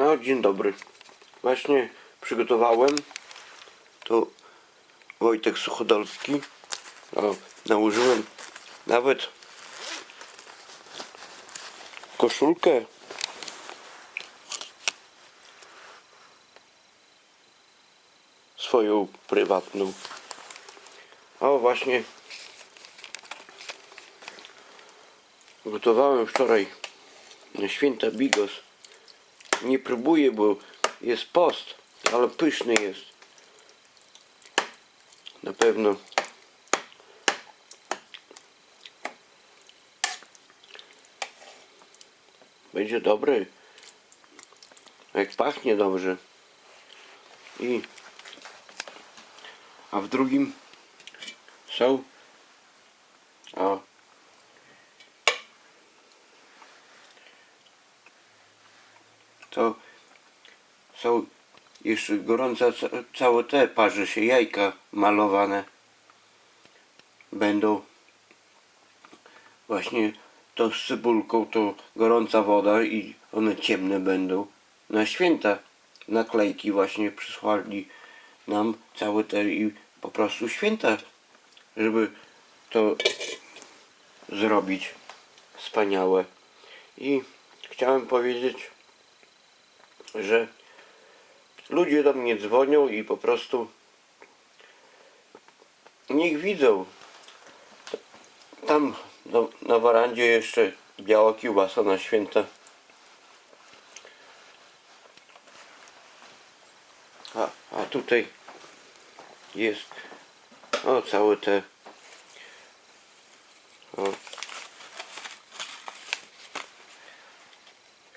No, dzień dobry. Właśnie przygotowałem. To Wojtek Suchodolski. O, nałożyłem nawet koszulkę. Swoją prywatną. O, właśnie gotowałem wczoraj na święta bigos. Nie próbuję, bo jest post, ale pyszny jest. Na pewno. Będzie dobry. Jak pachnie dobrze. I a w drugim są o to są jeszcze gorące ca- całe te parzy się jajka malowane będą. Właśnie to z cebulką to gorąca woda i one ciemne będą. Na święta naklejki właśnie przysłali nam całe te i po prostu święta żeby to zrobić wspaniałe. I chciałem powiedzieć że ludzie do mnie dzwonią i po prostu niech widzą. Tam na, na warandzie jeszcze biała kiełbasa na święta. A, a tutaj jest o całe te o,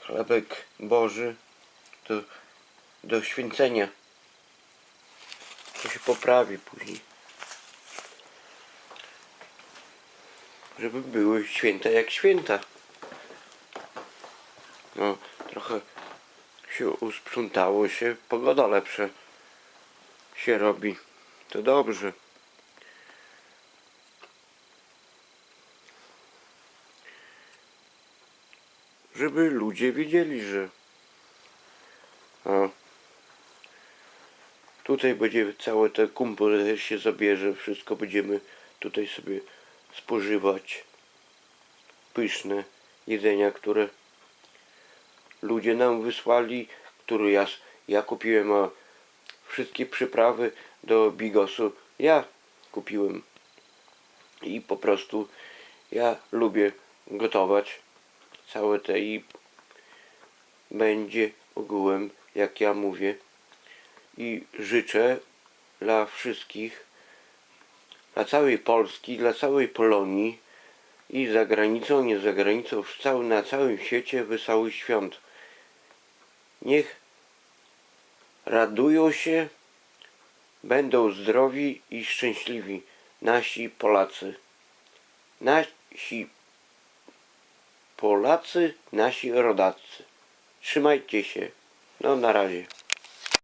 chlebek Boży do, do święcenia. To się poprawi później. Żeby były święta jak święta. No, trochę się usprzątało się, pogoda lepsza się robi. To dobrze. Żeby ludzie wiedzieli, że o. Tutaj będzie całe te kumpel się zabierze, wszystko będziemy tutaj sobie spożywać. Pyszne jedzenia, które ludzie nam wysłali, które ja, ja kupiłem, a wszystkie przyprawy do bigosu ja kupiłem. I po prostu ja lubię gotować całe te i będzie ogółem jak ja mówię i życzę dla wszystkich, dla całej Polski, dla całej Polonii i za granicą, nie za granicą, na całym świecie wesołych świąt. Niech radują się, będą zdrowi i szczęśliwi nasi Polacy. Nasi Polacy, nasi rodacy. Trzymajcie się. No na razie.